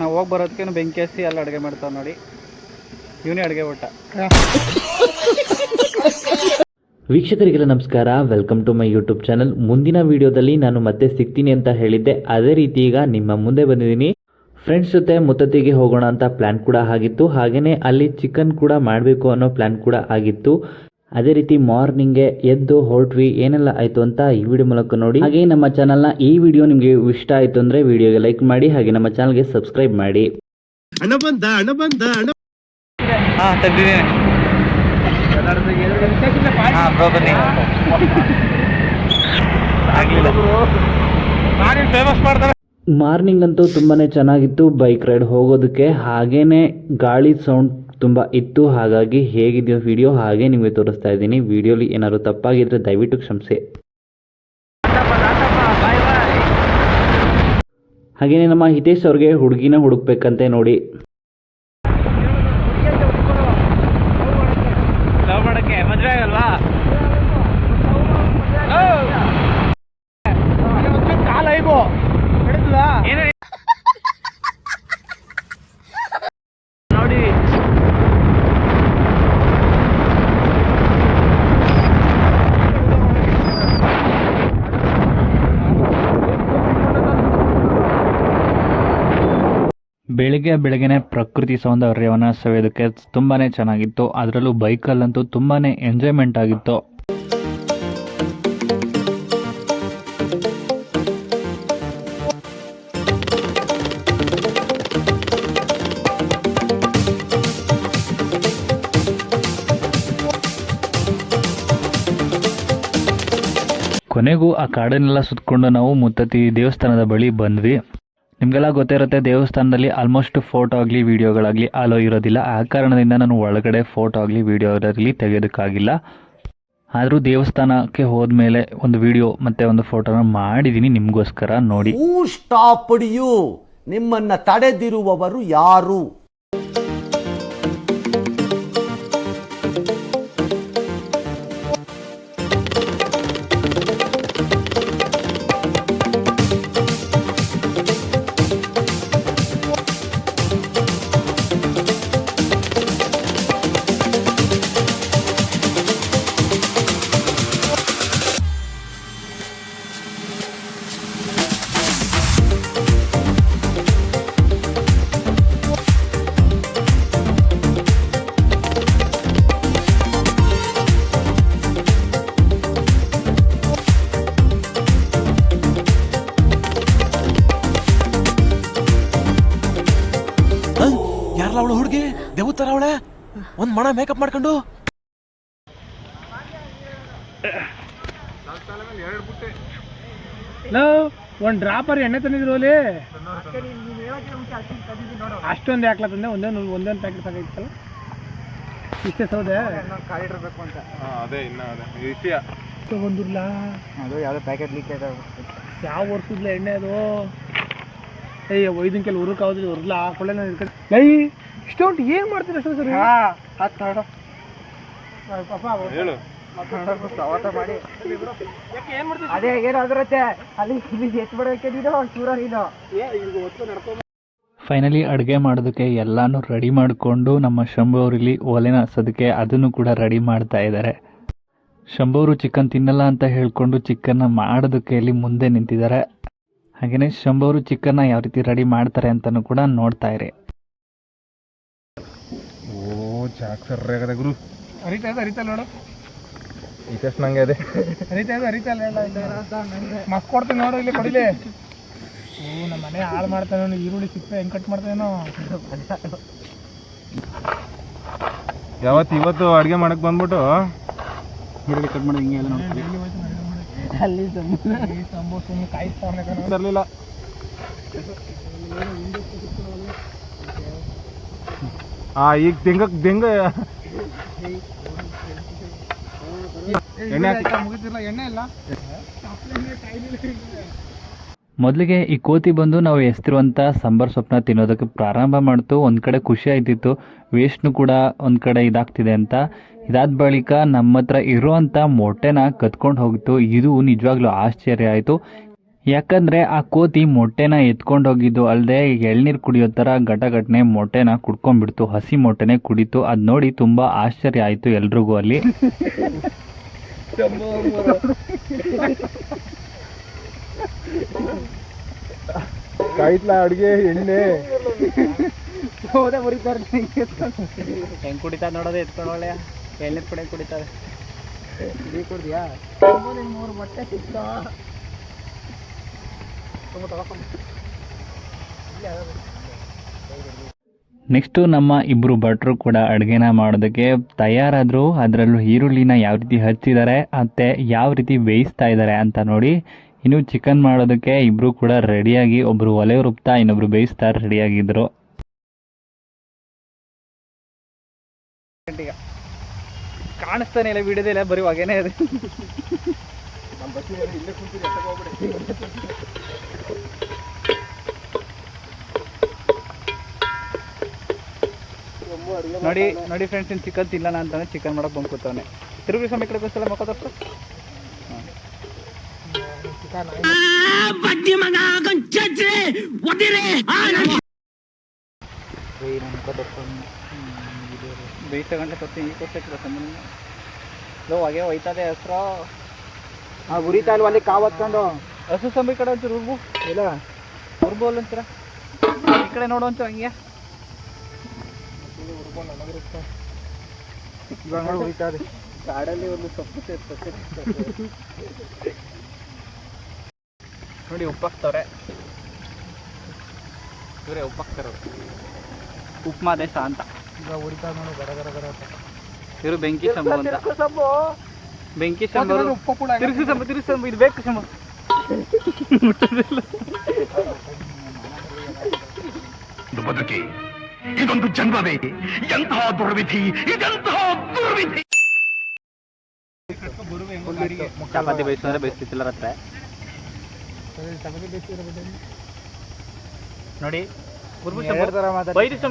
ನಾವು ಹೋಗಿ ಬರೋದಕ್ಕೇನು ಬೆಂಕಿ ಹಸಿ ಅಲ್ಲಿ ಅಡುಗೆ ಮಾಡ್ತಾವೆ ನೋಡಿ. ಇವನೇ ಅಡುಗೆ ಊಟ. ವೀಕ್ಷಕರಿಗೆಲ್ಲ ನಮಸ್ಕಾರ. Welcome to my YouTube channel ಮುಂದಿನ ವಿಡಿಯೋದಲ್ಲಿ ನಾನು ಮತ್ತೆ ಸಿಗ್ತೀನಿ ಅಂತ ಹೇಳಿದ್ದೆ. ಅದೇ ರೀತಿ ಈಗ ನಿಮ್ಮ ಮುಂದೆ ಬಂದಿದ್ದೀನಿ. ಫ್ರೆಂಡ್ಸ್ ಜೊತೆ ಮುತ್ತತ್ತಿಗೆ ಹೋಗೋಣ ಅಂತ ಪ್ಲ್ಯಾನ್ ಕೂಡ ಆಗಿತ್ತು. ಹಾಗೆಯೇ ಅಲ್ಲಿ ಚಿಕನ್ ಕೂಡ ಮಾಡಬೇಕು ಅನ್ನೋ ಪ್ಲ್ಯಾನ್ ಕೂಡ ಆಗಿತ್ತು. ಅದೇ ರೀತಿ ಮಾರ್ನಿಂಗ್ಗೆ ಎದ್ದು ಹೊರಟ್ವಿ ಏನೆಲ್ಲ ಆಯಿತು ಅಂತ ಈ ವಿಡಿಯೋ ಮೂಲಕ ನೋಡಿ. ಹಾಗೆ ನಮ್ಮ ಚಾನಲ್ನ ಈ ವಿಡಿಯೋ ನಿಮಗೆ ಇಷ್ಟ ಆಯಿತು ಅಂದರೆ ವಿಡಿಯೋಗೆ ಲೈಕ್ ಮಾಡಿ ಹಾಗೆ ನಮ್ಮ ಚಾನಲ್ಗೆ ಸಬ್ಸ್ಕ್ರೈಬ್ ಮಾಡಿ. ಹಣ ಬಂದ ಹಣ ಬಂದ ಹಣ ಹಾಂ ತೆಗ್ದಿದ್ದೀನಿ. ಹಾಂ ಬ್ರೋ ಬನ್ನಿ ಆಗಲಿಲ್ಲ. ಫೇಮಸ್ ಮಾಡ್ತಾರೆ ಮಾರ್ನಿಂಗ್ ಅಂತೂ ತುಂಬಾ ಚೆನ್ನಾಗಿತ್ತು ಬೈಕ್ ರೈಡ್ ಹೋಗೋದಕ್ಕೆ. ಹಾಗೇನೆ ಗಾಳಿ ಸೌಂಡ್ ತುಂಬ ಇತ್ತು. ಹಾಗಾಗಿ ಹೇಗಿದೆಯೋ ವಿಡಿಯೋ ಹಾಗೆ ನಿಮಗೆ ತೋರಿಸ್ತಾ ಇದ್ದೀನಿ. ವಿಡಿಯೋಲಿ ಏನಾದರೂ ತಪ್ಪಾಗಿದ್ದರೆ ದಯವಿಟ್ಟು ಕ್ಷಮಿಸಿ. ಹಾಗೆಯೇ ನಮ್ಮ ಹಿತೇಶ್ ಅವ್ರಿಗೆ ಹುಡುಗಿನ ಹುಡುಕ್ಬೇಕಂತೆ ನೋಡಿ ಲವ್ ಮಾಡಕ್ಕೆ ಮದುವೆ ಆಗಲ್ವಾ ಏನು ನೋಡಿ ಬೆಳಿಗ್ಗೆ ಬೆಳಗ್ಗೆನೆ ಪ್ರಕೃತಿ ಸೌಂದರ್ಯವನ್ನು ಸವಿಯೋದಕ್ಕೆ ತುಂಬಾ ಚೆನ್ನಾಗಿತ್ತು. ಅದರಲ್ಲೂ ಬೈಕಲ್ಲಂತೂ ತುಂಬಾ ಎಂಜಾಯ್ಮೆಂಟ್ ಆಗಿತ್ತು. ಕೊನೆಗೂ ಆ ಕಾಡನ್ನೆಲ್ಲ ಸುತ್ತಕೊಂಡು ನಾವು ಮುತ್ತತ್ತಿ ದೇವಸ್ಥಾನದ ಬಳಿ ಬಂದ್ವಿ. ನಿಮಗೆಲ್ಲ ಗೊತ್ತಿರುತ್ತೆ, ದೇವಸ್ಥಾನದಲ್ಲಿ ಆಲ್ಮೋಸ್ಟ್ ಫೋಟೋ ಆಗಲಿ ವೀಡಿಯೋಗಳಾಗಲಿ ಅಲೋ ಇರೋದಿಲ್ಲ. ಆ ಕಾರಣದಿಂದ ನಾನು ಒಳಗಡೆ ಫೋಟೋ ಆಗಲಿ ವಿಡಿಯೋ ಆಗಲಿ ತೆಗೆಯೋದಕ್ಕಾಗಿಲ್ಲ. ಆದರೂ ದೇವಸ್ಥಾನಕ್ಕೆ ಹೋದ್ಮೇಲೆ ಒಂದು ವಿಡಿಯೋ ಮತ್ತೆ ಒಂದು ಫೋಟೋನ ಮಾಡಿದ್ದೀನಿ ನಿಮಗೋಸ್ಕರ ನೋಡಿ. ಸ್ಟಾಪ್ ಪಡಿಯು ನಿಮ್ಮನ್ನ ತಡೆದಿರುವವರು ಯಾರು? ಒಂದ್ ಮಣ ಮೇಕಪ್ ಮಾಡ್ಕೊಂಡು. ಒಂದ್ ಡ್ರಾಪರ್ ಎಣ್ಣೆ ತಂದಿದ್ರು ಅಲ್ಲಿ. ಅಷ್ಟೊಂದು ಯಾಕಲ ತಂದೆ? ಒಂದೇ ಒಂದ್- ಒಂದೊಂದು ಪ್ಯಾಕೆಟ್ ಸಾಕಾಗಿತ್ತಲ್ಲ ಇಷ್ಟೇ ಸೌದೆ? ಅದೇ ಇನ್ನ ಅದೇ. ವಿಷಯ. ತಗೊಂಡಿರ್ಲ? ಅದು ಯಾವುದೋ ಪ್ಯಾಕೆಟ್ ಲೀಕ್ ಯಾವ ವರ್ಷದ್ಲೆ ಎಣ್ಣೆ ಅದು? ಏಯ್ ಒಯ್ದಿನ ಕೆಲ ಉರುಕ್ ಆಗೋದಿಲ್ಲ ಉರ್ಲ ಹಾಕೊಳ್ಳೆ ನಾನು ಇರ್ಕೊಂಡು ಲೈ ಇಷ್ಟೊಂದು ಏನ್ ಮಾಡ್ತೀರ ಸರ್ ಸರ್? ಹತ್ತು ಹಾಡು ಪಾಪ ಹೇಳು. ಮಾಡಿ. ಅದೇ ಏನು ಅದರತ್ತೆ ಅಲ್ಲಿ ಇಲ್ಲಿ ಎತ್ ಬಿಡೋಕೆ ನೀನು ಚೂರ ನೀನು. ಫೈನಲಿ ಅಡುಗೆ ಮಾಡೋದಕ್ಕೆ ಎಲ್ಲಾನು ರೆಡಿ ಮಾಡಿಕೊಂಡು ನಮ್ಮ ಶಂಭು ಅವರಿಲ್ಲಿ ಒಲೆನ ಹಸೋದಕ್ಕೆ ಅದನ್ನು ಕೂಡ ರೆಡಿ ಮಾಡ್ತಾ ಇದ್ದಾರೆ ಶಂಭು ಅವರು ಚಿಕನ್ ತಿನ್ನಲ್ಲ ಅಂತ ಹೇಳ್ಕೊಂಡು ಚಿಕನ್ನ ಮಾಡೋದಕ್ಕೆ ಇಲ್ಲಿ ಮುಂದೆ ನಿಂತಿದ್ದಾರೆ ಹಾಗೆಯೇ ಶಂಭು ಅವರು ಚಿಕನ್ನ ಯಾವ ರೀತಿ ರೆಡಿ ಮಾಡ್ತಾರೆ ಅಂತಲೂ ಕೂಡ ನೋಡ್ತಾ ಇರಿ. ಓ ಚಾಕ್ ಸರ್ರೆ ಆಗದೆ ಗುರು. ಅರಿತಾ ಇದೆ ಅರಿತಾ ನೋಡು. ಇತಸ್ ನಂಗೆ ಅದೇ. ಅರಿತಾ ಇದೆ ಅರಿತಾ ಇಲ್ಲ ಮಸ್ತ್ ಕೊಡ್ತೀನಿ ನೋಡು ಇಲ್ಲಿ ಕೊಡಿಲಿ. ಓ ನಮ್ಮ ಮನೆ ಹಾಳು ಮಾಡ್ತಾನೆ ಈರುಳ್ಳಿ ಸಿಪ್ಪೆ ಹೆಂಗ್ ಕಟ್ ಮಾಡ್ತಾನೇನೋ ಯಾವತ್ತು ಇವತ್ತು ಅಡುಗೆ ಮಾಡಕ್ ಬಂದ್ಬಿಟ್ಟು? ಈರುಳ್ಳಿ ಕಟ್ ಮಾಡಿ ಹಿಂಗೆ ಎಲ್ಲ ನೋಡಿ. ಅಲ್ಲಿ. ತರ್ಲಿಲ್ಲ. ಆ ಈಗ ದೆಂಗ ಎಣ್ಣೆ ಎಣ್ಣೆ ಇಲ್ಲ ಮೊದಲಿಗೆ ಈ ಕೋತಿ ಬಂದು ನಾವು ಎಸ್ತಿರುವಂಥ ಸಾಂಬಾರ್ ಸೊಪ್ಪನ್ನ ತಿನ್ನೋದಕ್ಕೆ ಪ್ರಾರಂಭ ಮಾಡ್ತು. ಒಂದು ಕಡೆ ಖುಷಿ ಆಯ್ತಿತ್ತು ವೇಸ್ಟ್ನು ಕೂಡ ಒಂದು ಕಡೆ ಇದಾಗ್ತಿದೆ ಅಂತ. ಇದಾದ ಬಳಿಕ ನಮ್ಮ ಹತ್ರ ಇರುವಂಥ ಮೊಟ್ಟೆನ ಕತ್ಕೊಂಡು ಹೋಗಿತ್ತು. ಇದು ನಿಜವಾಗ್ಲೂ ಆಶ್ಚರ್ಯ ಆಯಿತು. ಯಾಕಂದ್ರೆ ಆ ಕೋತಿ ಮೊಟ್ಟೆನ ಎತ್ಕೊಂಡು ಹೋಗಿದ್ದು. ಅಲ್ಲದೆ ಎಳ್ನೀರು ಕುಡಿಯೋ ಥರ ಘಟಘಟನೆ ಮೊಟ್ಟೆನ ಕುಡ್ಕೊಂಡ್ಬಿಡ್ತು. ಹಸಿ ಮೊಟ್ಟೆನೆ ಕುಡಿತು. ಅದು ನೋಡಿ ತುಂಬ ಆಶ್ಚರ್ಯ ಆಯಿತು ಎಲ್ರಿಗೂ ಅಲ್ಲಿ. ಕಾಯ್ತ್ಲಾ ಅಡುಗೆ ಎಣ್ಣೆ? ಹೋದೆ ಬರೀತಾರೆ ಹೆಂಗ್ ಕುಡಿತಾರ ನೋಡೋದೇ ಎತ್ಕೊಂಡು ಒಳ್ಳೆ ಎಣ್ಣೆ ಪುಡಿ ಕುಡಿತಾರೆ. ಟೀ ಕುಡ್ದಿಯಾ? ಮೂರು ಮೊಟ್ಟೆ ಸಿಕ್ಕ ನೆಕ್ಸ್ಟು ನಮ್ಮ ಇಬ್ಬರು ಭಟ್ರು ಕೂಡ ಅಡುಗೆನ ಮಾಡೋದಕ್ಕೆ ತಯಾರಾದರು. ಅದರಲ್ಲೂ ಈರುಳ್ಳಿನ ಯಾವ ರೀತಿ ಹಚ್ಚಿದ್ದಾರೆ ಮತ್ತು ಯಾವ ರೀತಿ ಬೇಯಿಸ್ತಾ ಇದ್ದಾರೆ ಅಂತ ನೋಡಿ. ಇನ್ನು ಚಿಕನ್ ಮಾಡೋದಕ್ಕೆ ಇಬ್ಬರು ಕೂಡ ರೆಡಿಯಾಗಿ ಒಬ್ಬರು ಒಲೆ ರುಬ್ತಾ ಇನ್ನೊಬ್ರು ಬೇಯಿಸ್ತಾ ರೆಡಿಯಾಗಿದ್ದರು ಕಾಣಿಸ್ತಾನೆ ಇಲ್ಲ ವಿಡಿಯೋದಿಲ್ಲ ಬರೀ ಹೊಗೆನೇ ಇದೆ ನೋಡಿ ನೋಡಿ ಫ್ರೆಂಡ್ಸ್ ಇನ್ನು ಚಿಕನ್ ತಿನ್ನಲ್ಲ ಅಂತಾನೆ ಚಿಕನ್ ಮಾಡಕ್ ಬಂದು ಕೂತವನೆ ತಿರುಗಿ ಸಮಯ ಕಡೆ ಗೊತ್ತಲ್ಲ ಮಕ್ಕ ತಪ್ಪು ಬೇಯಿಸ ಗಂಟೆ ಸಂಬಂಧ ಲೋ ಹಾಗೆ ಹೋಯ್ತದೆ ಹೆಸ್ರು. ಹಾಂ ಉರಿತಾ ಇಲ್ವ ಅಲ್ಲಿ ಕಾವತ್ಕೊಂಡು ಹಸು ಸಂಬಿ ಕಡೆ ಒಂಚೂರು ಉರ್ಬು ಇಲ್ಲ. ಉರ್ಬು ಅಲ್ಲ ಒಂಚೂರ. ಈ ಕಡೆ ನೋಡು ಒಂಚೂರು ಹಂಗೆ. ಇವಾಗ ನೋಡಿ ಉರಿತಾ ಇದೆ. ಕಾಡಲ್ಲಿ ಒಂದು ಸೊಪ್ಪು ಸೇರ್ತದೆ ನೋಡಿ ಉಪ್ಪಾಕ್ತವ್ರೆ. ಇವರೇ ಉಪ್ಪಾಕ್ತಾರವ್ರು. ಉಪ್ಮಾ ದೇಶ ಅಂತ. ಇವರು ಬೆಂಕಿ ಸಂಬ ಅಂತ. ಬೆಂಕಿ ಸಂಬ ತಿರುಗಿಸಿ ಸಂಬ ತಿರುಗಿಸಿ ಸಂಬ ಇದು ಬೇಕು ಸಂಬ ಬದುಕಿ ಇದೊಂದು ಜನ್ಮವೇ. ಎಂತಹ ದುರ್ವಿಧಿ ಇದೆಂತಹ ದುರ್ವಿಧಿ. ಚಪಾತಿ ಬೇಯಿಸಿದ್ರೆ ಬೇಯಿಸ್ತಿಲ್ಲ ರತ್ತೆ ನೋಡಿ.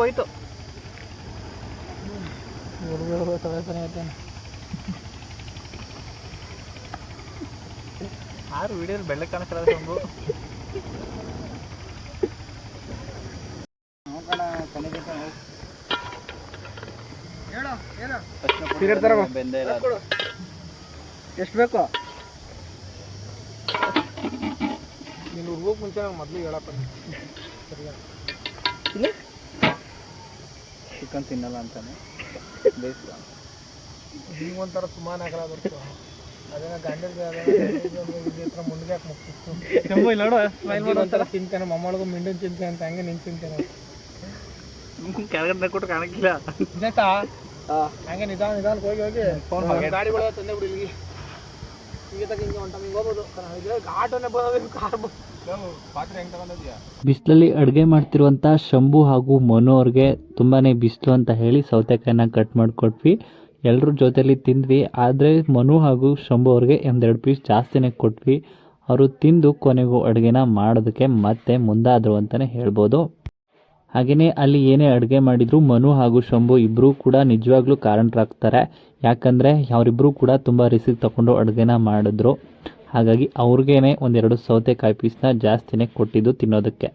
ಹೋಯ್ತು. ಆರು ವಿಡಿಯೋ ಬೆಳ್ಳೆ ಕಾಣಿಸ್ತಾರ ಶಂಭು ಎಷ್ಟು ಬೇಕು? ನೀನು ಉರ್ಗೋಕ್ ಮುಂಚೆ ಮೊದ್ಲು ಹೇಳಪ್ಪ. ಹೇಳಪ್ಪ ಚಿಕನ್ ತಿನ್ನಲ್ಲ ಅಂತಾನೆ. ಬೇಯಿಸ್ದ ಒಂಥರ ಸುಮಾರು ಆಗಲ್ಲ ಬರ್ತು ಅದೇನ ಗಂಡದ ಮುಂದೆ ಮುಗ್ತಿತ್ತು ನೋಡು ಒಂಥರ. ತಿಂತಾನೆ ಮಮ್ಮಳಿಗೂ ಮಿಂಡನ್ ತಿಂತಾನೆ ಅಂತ ಹಂಗೆ ನಿನ್ ತಿಂತಾನೆ. ಕೆಳಗಡೆ ಕೊಟ್ಟು ಕಾಣಕ್ಕಿಲ್ಲ. ಹಂಗೆ ನಿಧಾನ ನಿಧಾನಕ್ಕೆ ಹೋಗಿ ಹೋಗಿ. ಫೋನ್ ಗಾಡಿ ತಂದೆ ಬಿಡಿ ಇಲ್ಲಿಗೆ. ಹಿಂಗೆ ತಗ ಹಿಂಗೆ ಹೊಂಟ ಹಿಂಗೆ ಹೋಗ್ಬೋದು. ಆಟೋನೇ ಬರೋದು ಕಾರ್ ಬಿಸಿಲಲ್ಲಿ ಅಡುಗೆ ಮಾಡ್ತಿರುವಂಥ ಶಂಭು ಹಾಗೂ ಮನು ಅವ್ರಿಗೆ ತುಂಬಾ ಬಿಸಿಲು ಅಂತ ಹೇಳಿ ಸೌತೆಕಾಯಿನ ಕಟ್ ಮಾಡಿಕೊಟ್ವಿ. ಎಲ್ಲರ ಜೊತೆಲಿ ತಿಂದ್ವಿ. ಆದರೆ ಮನು ಹಾಗೂ ಶಂಭು ಅವ್ರಿಗೆ ಒಂದೆರಡು ಪೀಸ್ ಜಾಸ್ತಿನೇ ಕೊಟ್ವಿ. ಅವರು ತಿಂದು ಕೊನೆಗೂ ಅಡುಗೆನ ಮಾಡೋದಕ್ಕೆ ಮತ್ತೆ ಮುಂದಾದರು ಅಂತಲೇ ಹೇಳ್ಬೋದು. ಹಾಗೆಯೇ ಅಲ್ಲಿ ಏನೇ ಅಡುಗೆ ಮಾಡಿದ್ರು ಮನು ಹಾಗೂ ಶಂಭು ಇಬ್ಬರೂ ಕೂಡ ನಿಜವಾಗ್ಲೂ ಕಾರಣರಾಗ್ತಾರೆ. ಯಾಕಂದರೆ ಅವರಿಬ್ಬರೂ ಕೂಡ ತುಂಬ ರಿಸ್ಕ್ ತಗೊಂಡು ಅಡುಗೆನ ಮಾಡಿದ್ರು. ಹಾಗಾಗಿ ಅವ್ರಿಗೇನೆ ಒಂದೆರಡು ಸೌತೆಕಾಯಿ ಪೀಸ್ನ ಜಾಸ್ತಿನೇ ಕೊಟ್ಟಿದ್ದು ತಿನ್ನೋದಕ್ಕೆ.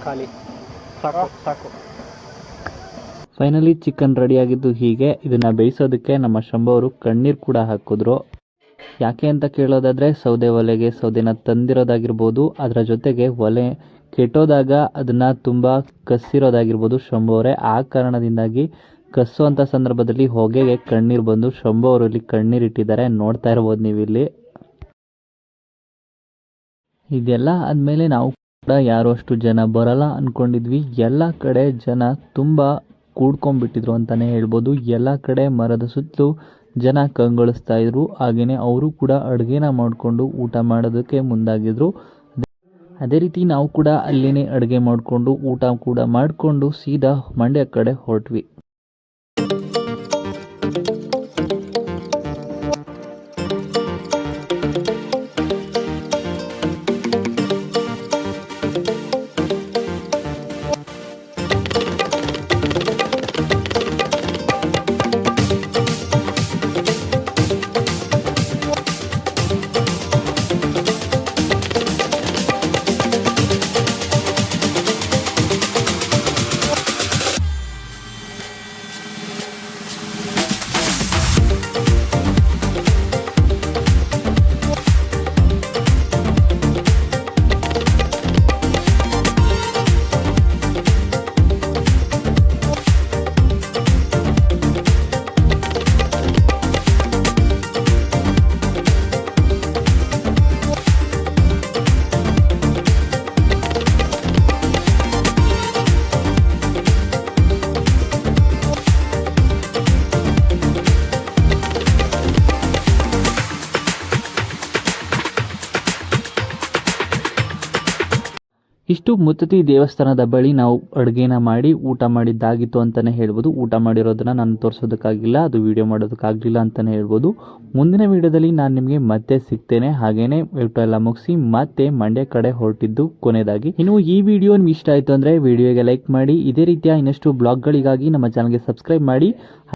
ಖಾಲಿ. ಸಾಕು ಸಾಕು. ಫೈನಲಿ ಚಿಕನ್ ರೆಡಿಯಾಗಿದ್ದು ಹೀಗೆ. ಇದನ್ನು ಬೇಯಿಸೋದಕ್ಕೆ ನಮ್ಮ ಶಂಭವರು ಕಣ್ಣೀರು ಕೂಡ ಹಾಕಿದ್ರು. ಯಾಕೆ ಅಂತ ಕೇಳೋದಾದರೆ, ಸೌದೆ ಒಲೆಗೆ ಸೌದೆನ ತಂದಿರೋದಾಗಿರ್ಬೋದು, ಅದರ ಜೊತೆಗೆ ಒಲೆ ಕೆಟ್ಟೋದಾಗ ಅದನ್ನು ತುಂಬ ಕಸ್ಸಿರೋದಾಗಿರ್ಬೋದು ಶಂಭು ಅವರೇ. ಆ ಕಾರಣದಿಂದಾಗಿ ಕಸ್ಸುವಂಥ ಸಂದರ್ಭದಲ್ಲಿ ಹೊಗೆಗೆ ಕಣ್ಣೀರು ಬಂದು ಶಂಭು ಅವರು ಇಲ್ಲಿ ಕಣ್ಣೀರು ಇಟ್ಟಿದ್ದಾರೆ. ನೋಡ್ತಾ ಇರ್ಬೋದು ನೀವು ಇಲ್ಲಿ ಇದೆಲ್ಲ ಆದಮೇಲೆ ನಾವು ಕೂಡ ಯಾರು ಅಷ್ಟು ಜನ ಬರಲ್ಲ ಅಂದ್ಕೊಂಡಿದ್ವಿ ಎಲ್ಲ ಕಡೆ ಜನ ತುಂಬ ಕೂಡ್ಕೊಂಡ್ಬಿಟ್ಟಿದ್ರು ಅಂತಲೇ ಹೇಳ್ಬೋದು. ಎಲ್ಲ ಕಡೆ ಮರದ ಸುತ್ತಲೂ ಜನ ಕಂಗೊಳಿಸ್ತಾ ಇದ್ರು. ಹಾಗೆಯೇ ಅವರು ಕೂಡ ಅಡುಗೆನ ಮಾಡಿಕೊಂಡು ಊಟ ಮಾಡೋದಕ್ಕೆ ಮುಂದಾಗಿದ್ರು. ಅದೇ ರೀತಿ ನಾವು ಕೂಡ ಅಲ್ಲಿನೇ ಅಡುಗೆ ಮಾಡಿಕೊಂಡು ಊಟ ಕೂಡ ಮಾಡಿಕೊಂಡು ಸೀದಾ ಮಂಡ್ಯ ಕಡೆ ಹೊರಟ್ವಿ. ಇಷ್ಟು ಮುತ್ತತಿ ದೇವಸ್ಥಾನದ ಬಳಿ ನಾವು ಅಡುಗೆನ ಮಾಡಿ ಊಟ ಮಾಡಿದ್ದಾಗಿತ್ತು ಅಂತಲೇ ಹೇಳ್ಬೋದು. ಊಟ ಮಾಡಿರೋದನ್ನ ನಾನು ತೋರಿಸೋದಕ್ಕಾಗಿಲ್ಲ, ಅದು ವಿಡಿಯೋ ಮಾಡೋದಕ್ಕಾಗಲಿಲ್ಲ ಅಂತಲೇ ಹೇಳ್ಬೋದು. ಮುಂದಿನ ವಿಡಿಯೋದಲ್ಲಿ ನಾನು ನಿಮಗೆ ಮತ್ತೆ ಸಿಗ್ತೇನೆ. ಹಾಗೇನೆ ಊಟ ಎಲ್ಲ ಮುಗಿಸಿ ಮತ್ತೆ ಮಂಡ್ಯ ಕಡೆ ಹೊರಟಿದ್ದು ಕೊನೆಯದಾಗಿ. ಇನ್ನು ಈ ವಿಡಿಯೋ ನಿಮ್ಗೆ ಇಷ್ಟ ಆಯಿತು ಅಂದರೆ ವಿಡಿಯೋಗೆ ಲೈಕ್ ಮಾಡಿ. ಇದೇ ರೀತಿಯ ಇನ್ನಷ್ಟು ಬ್ಲಾಗ್ಗಳಿಗಾಗಿ ನಮ್ಮ ಚಾನಲ್ಗೆ ಸಬ್ಸ್ಕ್ರೈಬ್ ಮಾಡಿ.